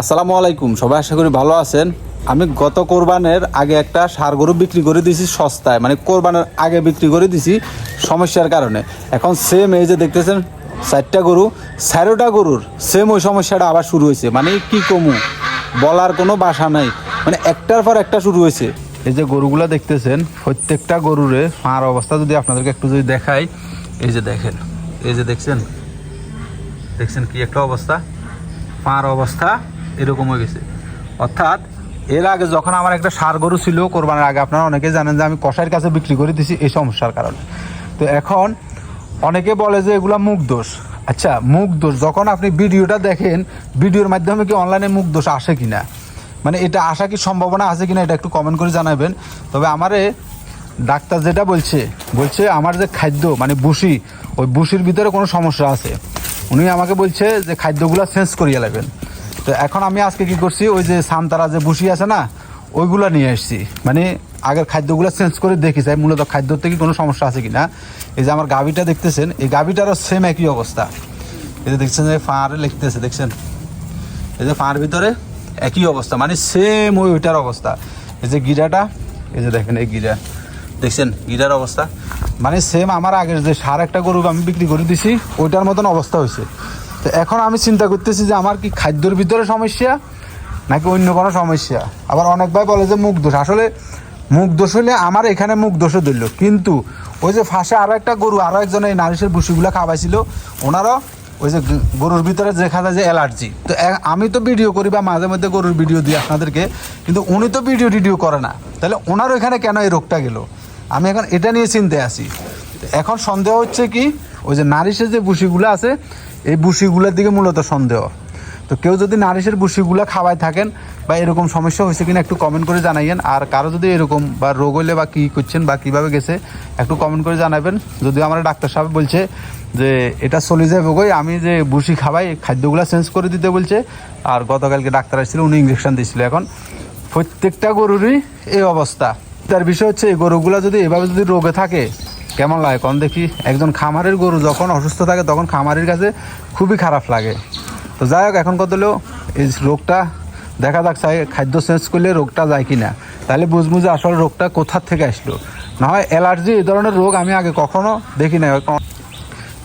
আসসালামু আলাইকুম, সবাই আশা করি ভালো আছেন। আমি গত কোরবানের আগে একটা সার গরু বিক্রি করে দিয়েছি সস্তায় মানে কোরবানের আগে বিক্রি করে দিয়েছি সমস্যার কারণে। এখন সেম এই যে দেখতেছেন, চারটা গরু, চারোটা গরুর সেম ওই সমস্যাটা আবার শুরু হয়েছে। মানে কি কমু, বলার কোনো বাসা নাই। মানে একটার পর একটা শুরু হয়েছে। এই যে গরুগুলো দেখতেছেন, প্রত্যেকটা গরুরে ফাঁড় অবস্থা যদি আপনাদেরকে একটু যদি দেখাই, এই যে দেখেন, এই যে দেখছেন দেখছেন কি একটা অবস্থা? পাঁর অবস্থা এরকম হয়ে গেছে। অর্থাৎ, এর আগে যখন আমার একটা সার গরু ছিল, কোরবানের আগে আপনারা অনেকে জানেন যে আমি কষাইয়ের কাছে বিক্রি করে দিছি এই সমস্যার কারণে। তো এখন অনেকে বলে যে এগুলা মুখ দোষ। আচ্ছা মুখ দোষ, যখন আপনি ভিডিওটা দেখেন, ভিডিওর মাধ্যমে কি অনলাইনে মুখ দোষ আসে কিনা? মানে এটা আসা কি সম্ভাবনা আছে কিনা এটা একটু কমেন্ট করে জানাবেন। তবে আমারে ডাক্তার যেটা বলছে বলছে আমার যে খাদ্য মানে বুসি ওই বুসির ভিতরে কোনো সমস্যা আছে। উনি আমাকে বলছে যে খাদ্যগুলো চেঞ্জ করিয়ে লাগবেন তো এখন আমি আজকে কি করছি, ওই যে সামতারা যে বুসি আছে না, ওইগুলো নিয়ে এসেছি মানে আগের খাদ্যগুলো চেঞ্জ করে দেখি চাই মূলত খাদ্য থেকে কোনো সমস্যা আছে কি না এই যে আমার গাভিটা দেখতেছেন, এই গাভিটারও সেম একই অবস্থা। এই যে দেখছেন যে ফাঁড়ে লিখতেছে, দেখছেন? এই যে ফাঁড় ভিতরে একই অবস্থা মানে সেম ওই ওইটার অবস্থা। এই যে গিরাটা, এই যে দেখেন এই গিরা। দেখছেন? গিরার অবস্থা। মানে সেম আমার আগের যে সার একটা গরু আমি বিক্রি করে দিছি, ওইটার মতন অবস্থা হয়েছে। তো এখন আমি চিন্তা করতেছি যে আমার কি খাদ্যর ভিতরে সমস্যা নাকি অন্য কোনো সমস্যা? আবার অনেক ভাই বলে যে মুখ দোষ। আসলে মুখ দোষ হলে আমার এখানে মুখ দোষও ধরল। কিন্তু ওই যে ফাঁসে আরও একটা গরু আরও একজন এই নারিশের বুসিগুলো খাওয়াইছিল, ওনারও ওই যে গরুর ভিতরে দেখা যায় যে অ্যালার্জি। তো আমি তো ভিডিও করি বা মাঝে মধ্যে গরুর ভিডিও দিই আপনাদেরকে, কিন্তু উনি তো ভিডিও টিডিও করে না। তাহলে ওনারও এখানে কেন এই রোগটা গেল? আমি এখন এটা নিয়ে চিন্তায় আছি। এখন সন্দেহ হচ্ছে কি ওই যে নারিশের যে বুসিগুলো আছে, এই বুসিগুলোর দিকে মূলত সন্দেহ। তো কেউ যদি নারিশের বুসিগুলো খাওয়াই থাকেন বা এরকম সমস্যা হয়েছে কিনা একটু কমেন্ট করে জানাইয়েন। আর কারও যদি এরকম বা রোগ হইলে বা কী করছেন বা কীভাবে গেছে, একটু কমেন্ট করে জানাবেন। যদিও আমার ডাক্তার সাহেব বলছে যে, এটা চলে যাবে গই আমি যে বুসি খাওয়াই, খাদ্যগুলো চেঞ্জ করে দিতে বলছে। আর গতকালকে ডাক্তার আসছিল, উনি ইঞ্জেকশন দিয়েছিল এখন। প্রত্যেকটা গরুরই এই অবস্থা। তার বিষয় হচ্ছে, এই গরুগুলো যদি এভাবে যদি রোগে থাকে কেমন লাগে? কন দেখি, একজন খামারের গরু যখন অসুস্থ থাকে, তখন খামারের কাছে খুবই খারাপ লাগে। তো যাই হোক, এখন কত হলেও এই রোগটা দেখা যাক, চাই খাদ্য চেঞ্জ করলে রোগটা যায় কি না তাহলে বুঝব যে আসলে রোগটা কোথার থেকে আসলো। না হয় অ্যালার্জি এই ধরনের রোগ আমি আগে কখনো দেখি না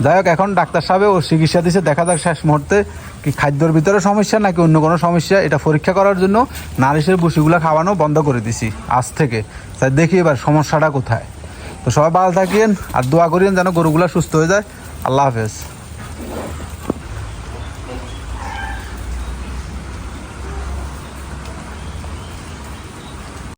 যাই হোক, এখন ডাক্তার সাহেব ও চিকিৎসা দিচ্ছে দেখা যাক শেষ মুহূর্তে কি খাদ্যর ভিতরে সমস্যা নাকি অন্য কোনো সমস্যা। এটা পরীক্ষা করার জন্য নারিশের বুসিগুলো খাওয়ানো বন্ধ করে দিছি, আজ থেকে। তাই দেখি এবার সমস্যাটা কোথায়। তো সবাই ভালো থাকেন আর দোয়া করিয়েন যেন গরুগুলা সুস্থ হয়ে যায়। আল্লাহ হাফেজ।